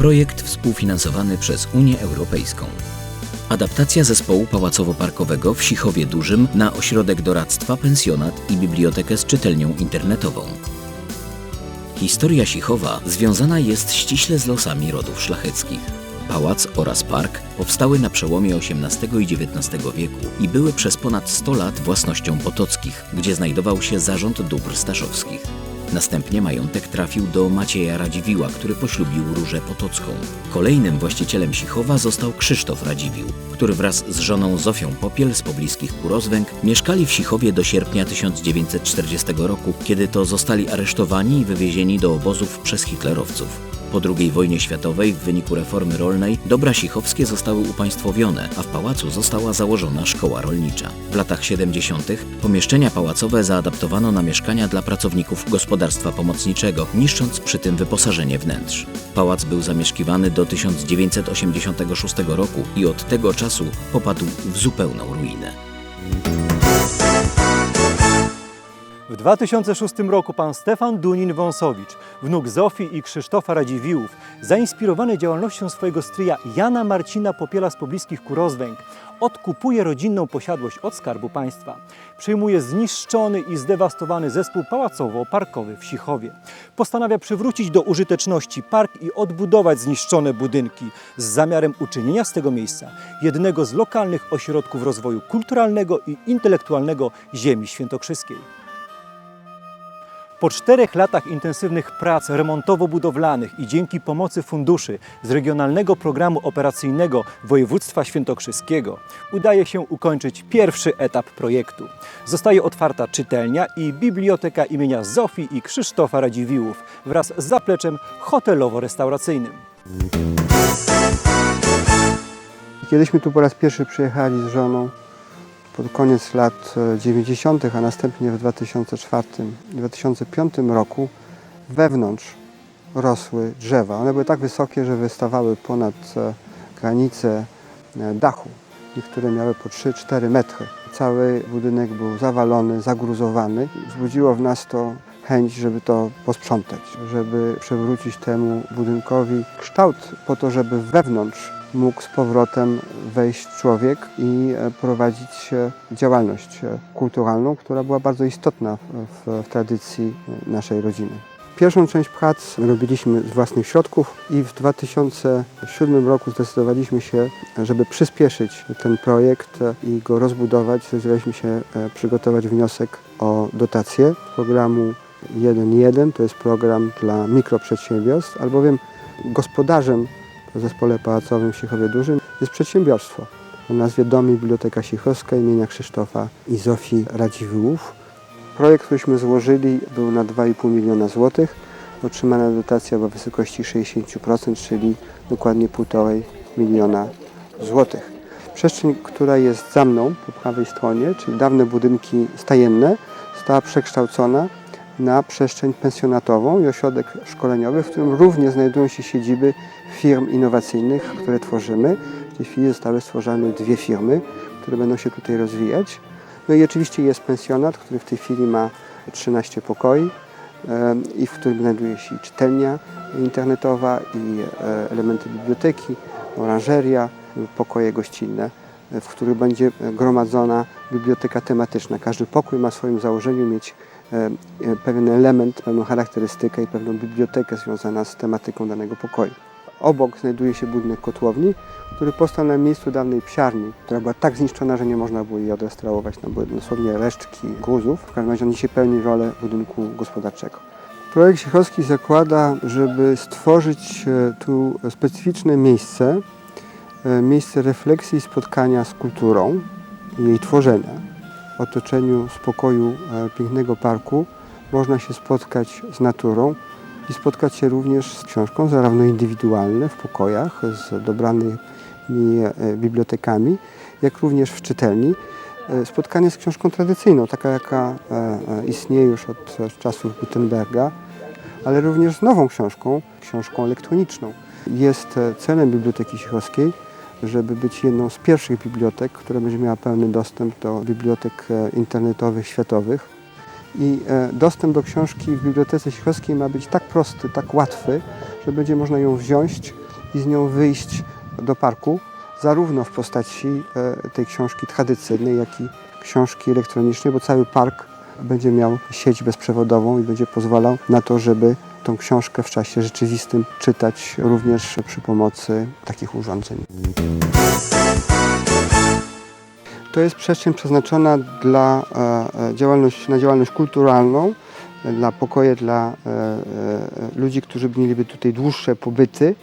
Projekt współfinansowany przez Unię Europejską. Adaptacja zespołu pałacowo-parkowego w Sichowie Dużym na ośrodek doradztwa, pensjonat i bibliotekę z czytelnią internetową. Historia Sichowa związana jest ściśle z losami rodów szlacheckich. Pałac oraz park powstały na przełomie XVIII i XIX wieku i były przez ponad 100 lat własnością Potockich, gdzie znajdował się zarząd dóbr staszowskich. Następnie majątek trafił do Macieja Radziwiła, który poślubił Różę Potocką. Kolejnym właścicielem Sichowa został Krzysztof Radziwił, który wraz z żoną Zofią Popiel z pobliskich Kurozwęg mieszkali w Sichowie do sierpnia 1940 roku, kiedy to zostali aresztowani i wywiezieni do obozów przez hitlerowców. Po II wojnie światowej w wyniku reformy rolnej dobra sichowskie zostały upaństwowione, a w pałacu została założona szkoła rolnicza. W latach 70. pomieszczenia pałacowe zaadaptowano na mieszkania dla pracowników gospodarstwa pomocniczego, niszcząc przy tym wyposażenie wnętrz. Pałac był zamieszkiwany do 1986 roku i od tego czasu popadł w zupełną ruinę. W 2006 roku pan Stefan Dunin-Wąsowicz, wnuk Zofii i Krzysztofa Radziwiłłów, zainspirowany działalnością swojego stryja Jana Marcina Popiela z pobliskich Kurozwęg, odkupuje rodzinną posiadłość od Skarbu Państwa. Przyjmuje zniszczony i zdewastowany zespół pałacowo-parkowy w Sichowie. Postanawia przywrócić do użyteczności park i odbudować zniszczone budynki z zamiarem uczynienia z tego miejsca jednego z lokalnych ośrodków rozwoju kulturalnego i intelektualnego ziemi świętokrzyskiej. Po czterech latach intensywnych prac remontowo-budowlanych i dzięki pomocy funduszy z Regionalnego Programu Operacyjnego Województwa Świętokrzyskiego udaje się ukończyć pierwszy etap projektu. Zostaje otwarta czytelnia i biblioteka imienia Zofii i Krzysztofa Radziwiłłów wraz z zapleczem hotelowo-restauracyjnym. Kiedyśmy tu po raz pierwszy przyjechali z żoną pod koniec lat e, 90., a następnie w 2004-2005 roku wewnątrz rosły drzewa. One były tak wysokie, że wystawały ponad e, granicę e, dachu. Niektóre miały po 3-4 metry. Cały budynek był zawalony, zagruzowany. Wzbudziło w nas to chęć, żeby to posprzątać, żeby przywrócić temu budynkowi kształt po to, żeby wewnątrz mógł z powrotem wejść człowiek i e, prowadzić e, działalność e, kulturalną, która była bardzo istotna w, w, tradycji naszej rodziny. Pierwszą część prac robiliśmy z własnych środków i w 2007 roku zdecydowaliśmy się, żeby przyspieszyć ten projekt i go rozbudować. Zdecydowaliśmy się przygotować wniosek o dotację programu 1.1, to jest program dla mikroprzedsiębiorstw, albowiem gospodarzem w zespole pałacowym w Sichowie Dużym jest przedsiębiorstwo o nazwie Dom Biblioteka Sichowska imienia Krzysztofa i Zofii Radziwiłłów. Projekt, któryśmy złożyli był na 2,5 miliona złotych. Otrzymana dotacja była w wysokości 60%, czyli dokładnie 1,5 miliona złotych. Przestrzeń, która jest za mną po prawej stronie, czyli dawne budynki stajenne, została przekształcona na przestrzeń pensjonatową i ośrodek szkoleniowy, w którym również znajdują się siedziby firm innowacyjnych, które tworzymy. W tej chwili zostały stworzone dwie firmy, które będą się tutaj rozwijać. No i oczywiście jest pensjonat, który w tej chwili ma 13 pokoi i w którym znajduje się czytelnia internetowa i e, elementy biblioteki, oranżeria, pokoje gościnne, w których będzie gromadzona biblioteka tematyczna. Każdy pokój ma w swoim założeniu mieć pewien element, pewną charakterystykę i pewną bibliotekę związaną z tematyką danego pokoju. Obok znajduje się budynek kotłowni, który powstał na miejscu dawnej psiarni, która była tak zniszczona, że nie można było jej odrestaurować. No, były dosłownie resztki gruzów. W każdym razie on dzisiaj pełni rolę budynku gospodarczego. Projekt Siechowski zakłada, żeby stworzyć e, tu specyficzne miejsce, e, miejsce refleksji i spotkania z kulturą i jej tworzenia. Otoczeniu spokoju e, pięknego parku można się spotkać z naturą i spotkać się również z książką, zarówno indywidualne w pokojach z dobranymi e, bibliotekami, jak również w czytelni. E, Spotkanie z książką tradycyjną, taka jaka istnieje już od czasów Gutenberga, ale również z nową książką, książką elektroniczną. Jest celem Biblioteki Sichowskiej, żeby być jedną z pierwszych bibliotek, która będzie miała pełny dostęp do bibliotek e, internetowych światowych. I e, dostęp do książki w Bibliotece Sichowskiej ma być tak prosty, tak łatwy, że będzie można ją wziąć, i z nią wyjść do parku, zarówno w postaci e, tej książki tradycyjnej, jak i książki elektronicznej, bo cały park będzie miał sieć bezprzewodową i będzie pozwalał na to, żeby tą książkę w czasie rzeczywistym czytać również przy pomocy takich urządzeń. To jest przestrzeń przeznaczona dla e, e, działalność, na działalność kulturalną, dla pokoje dla e, ludzi, którzy mieliby tutaj dłuższe pobyty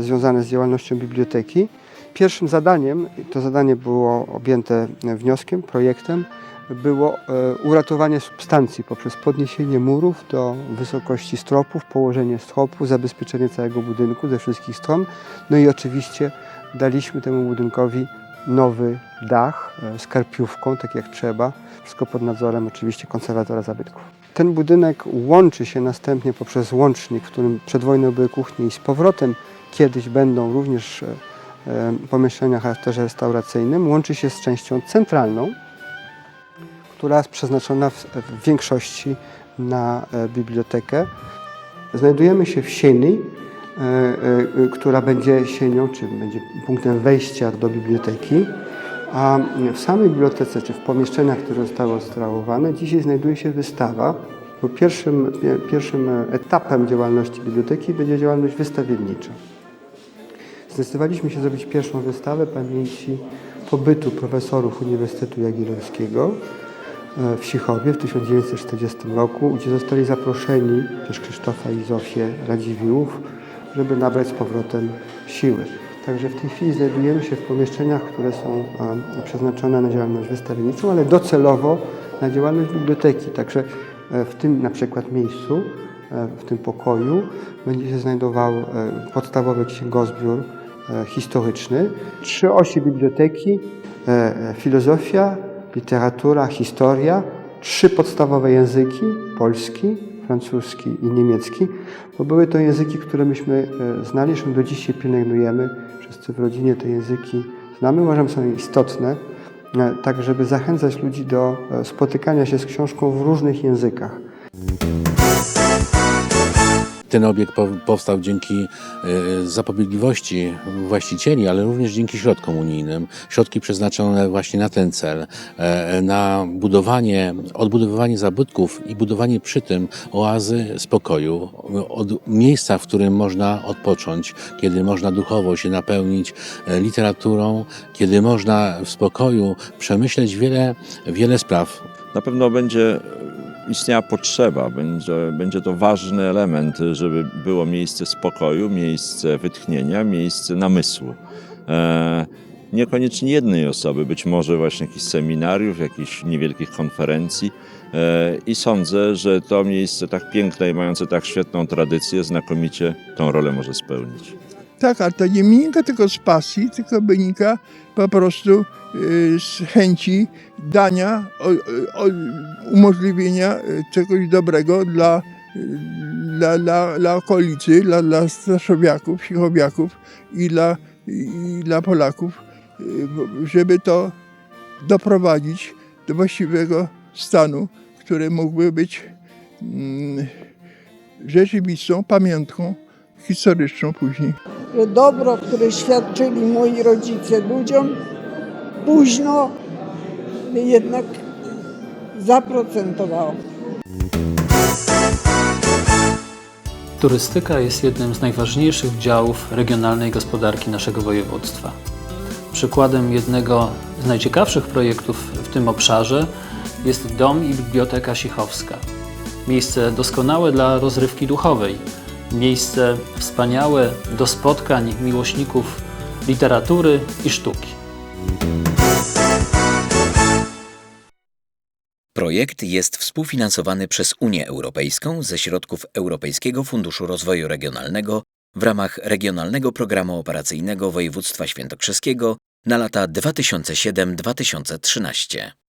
związane z działalnością biblioteki. Pierwszym zadaniem, to zadanie było objęte wnioskiem, projektem, było e, uratowanie substancji poprzez podniesienie murów do wysokości stropów, położenie stropu, zabezpieczenie całego budynku ze wszystkich stron. No i oczywiście daliśmy temu budynkowi nowy dach e, z karpiówką, tak jak trzeba. Wszystko pod nadzorem oczywiście konserwatora zabytków. Ten budynek łączy się następnie poprzez łącznik, w którym przed wojną były kuchnie i z powrotem kiedyś będą również e, e, pomieszczenia o charakterze restauracyjnym. Łączy się z częścią centralną, która jest przeznaczona w, w większości na e, bibliotekę. Znajdujemy się w sieni, e, e, która będzie sienią, czy będzie punktem wejścia do biblioteki. A w samej bibliotece, czy w pomieszczeniach, które zostały odstrałowane, dzisiaj znajduje się wystawa. Bo pierwszym, pie- pierwszym etapem działalności biblioteki będzie działalność wystawiennicza. Zdecydowaliśmy się zrobić pierwszą wystawę pamięci pobytu profesorów Uniwersytetu Jagiellońskiego w Sichowie w 1940 roku, gdzie zostali zaproszeni przez Krzysztofa i Zofię Radziwiłłów, żeby nabrać z powrotem siły. Także w tej chwili znajdujemy się w pomieszczeniach, które są e, przeznaczone na działalność wystawienniczą, ale docelowo na działalność biblioteki. Także e, w tym na przykład miejscu, e, w tym pokoju będzie się znajdował e, podstawowy księgozbiór e, historyczny, trzy osi biblioteki, e, e, filozofia, literatura, historia, trzy podstawowe języki, polski, francuski i niemiecki, bo były to języki, które myśmy e, znali, zresztą do dziś się pielęgnujemy. Wszyscy w rodzinie te języki znamy, uważam, są istotne, e, tak żeby zachęcać ludzi do e, spotykania się z książką w różnych językach. Ten obiekt po- powstał dzięki e, zapobiegliwości właścicieli, ale również dzięki środkom unijnym. Środki przeznaczone właśnie na ten cel, e, na budowanie, odbudowywanie zabytków i budowanie przy tym oazy spokoju, od miejsca, w którym można odpocząć, kiedy można duchowo się napełnić e, literaturą, kiedy można w spokoju przemyśleć wiele, wiele spraw. na pewno będzie istniała potrzeba, będzie, będzie to ważny element, żeby było miejsce spokoju, miejsce wytchnienia, miejsce namysłu. E, niekoniecznie jednej osoby, być może właśnie jakichś seminariów, jakichś niewielkich konferencji. E, I sądzę, że to miejsce tak piękne i mające tak świetną tradycję, znakomicie tą rolę może spełnić. Tak, ale to nie wynika tylko z pasji, tylko wynika po prostu y, z chęci dania, umożliwienia y, czegoś dobrego dla, y, dla, dla, dla okolicy, dla, dla Staszowiaków, Sichowiaków i dla, i dla Polaków, żeby to doprowadzić do właściwego stanu, który mógłby być mm, rzeczywistą pamiątką historyczną później. Dobro, które świadczyli moi rodzice ludziom, późno jednak zaprocentowało. Turystyka jest jednym z najważniejszych działów regionalnej gospodarki naszego województwa. Przykładem jednego z najciekawszych projektów w tym obszarze jest Dom i Biblioteka Sichowska. Miejsce doskonałe dla rozrywki duchowej, miejsce wspaniałe do spotkań miłośników literatury i sztuki. Projekt jest współfinansowany przez Unię Europejską ze środków Europejskiego Funduszu Rozwoju Regionalnego w ramach Regionalnego Programu Operacyjnego Województwa Świętokrzyskiego na lata 2007-2013.